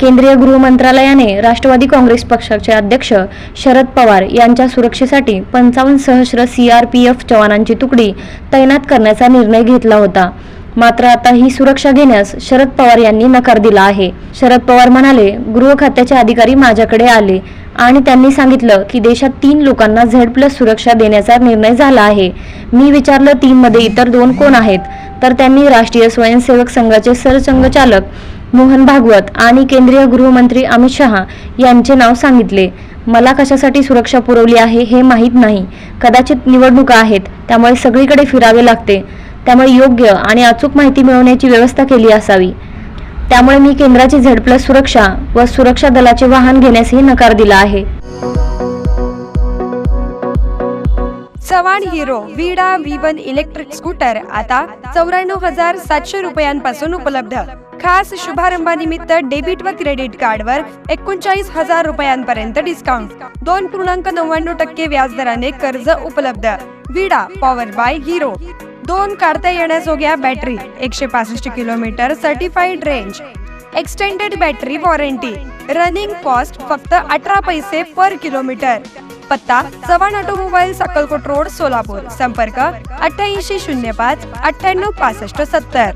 केंद्रीय गृह मंत्रालयाने राष्ट्रवादी काँग्रेस पक्षाचे अध्यक्ष शरद पवार यांच्या सुरक्षेसाठी पंचावन्न सहस्र सी आर पी एफ जवानांची तुकडी तैनात करण्याचा निर्णय घेतला होता. मात्र आता ही सुरक्षा घेण्यास शरद पवार यांनी नकार दिला आहे. शरद पवार म्हणाले गृह खात्याचे अधिकारी माझ्याकडे आले आणि त्यांनी सांगितलं की देशात तीन लोकांना झेड प्लस सुरक्षा देण्याचा निर्णय झाला आहे. मी विचारलं तीनमध्ये इतर दोन कोण आहेत? तर त्यांनी राष्ट्रीय स्वयंसेवक संघाचे सरसंघचालक मोहन भागवत आणि केंद्रीय गृहमंत्री अमित शहा यांचे नाव सांगितले. मला कशासाठी सुरक्षा पुरवली आहे हे माहीत नाही. कदाचित निवडणुका आहेत त्यामुळे सगळीकडे फिरावे लागते. त्यामुळे योग्य आणि अचूक माहिती मिळवण्याची व्यवस्था केली असावी. त्यामुळे मी केंद्राची झेड प्लस सुरक्षा व सुरक्षा दलाचे वाहन घेण्यासही नकार दिला आहे. Chavan Hero Vida V one electric scooter आता चौऱ्याण्णव हजार सातशे रुपयांपासून उपलब्ध. खास शुभारंभानिमित्त डेबिट व क्रेडिट कार्डवर एकोणचाळीस हजार रुपयांपर्यंत डिस्काउंट दोन पूर्णांक नव्याण्णव टक्के व्याजदराने कर्ज उपलब्ध. विडा पॉवर बाय हिरो दोन काढता येण्याजोग्या बॅटरी एकशे पासष्ट kilometre certified range extended battery warranty running cost फक्त अठरा पैसे पर किलोमीटर पत्ता चव्हाण ऑटोमोबाईल अक्कलकोट रोड सोलापूर. संपर्क अठ्ठ्याऐंशी शून्य पाच अठ्ठ्याण्णव पासष्ट सत्तर.